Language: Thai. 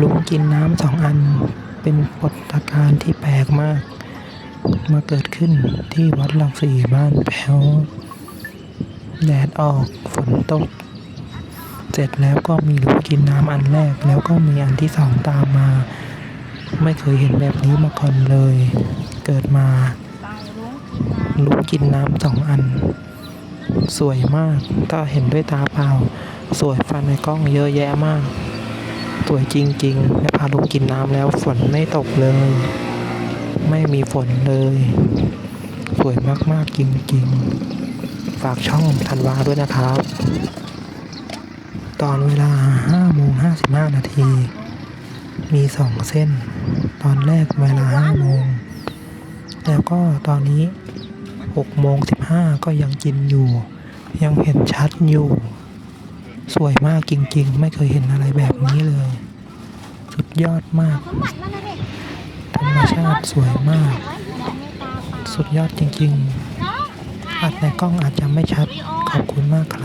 ลุงกินน้ำสองอัน เป็นปรากฏการณ์ที่แปลกมาก มาเกิดขึ้นที่วัดลักสี่บ้านแพ้ว แดดออกฝนตก เสร็จแล้วก็มีลุงกินน้ำอันแรก แล้วก็มีอันที่สองตามมา ไม่เคยเห็นแบบนี้มาก่อนเลย เกิดมาลุงกินน้ำสองอัน สวยมาก ถ้าเห็นด้วยตาเปล่า สวยฟันในกล้องเยอะแยะมาก สวยจริงๆและพาลุงกินน้ำแล้วฝนไม่ตกเลย ไม่มีฝนเลย สวยมากๆจริงๆ ฝากช่องธันวาด้วยนะครับ ตอนเวลา5โมง55 นาที มีสองเส้น ตอนแรกเวลา5โมง แล้วก็ตอนนี้6โมง15 ก็ยังกินอยู่ ยังเห็นชัดอยู่ สวยมากจริงๆ ไม่เคยเห็นอะไรแบบนี้เลย สุดยอดมาก ธรรมชาติสวยมาก สุดยอดจริงๆอัดในกล้องอาจจะไม่ชัด ขอบคุณมากค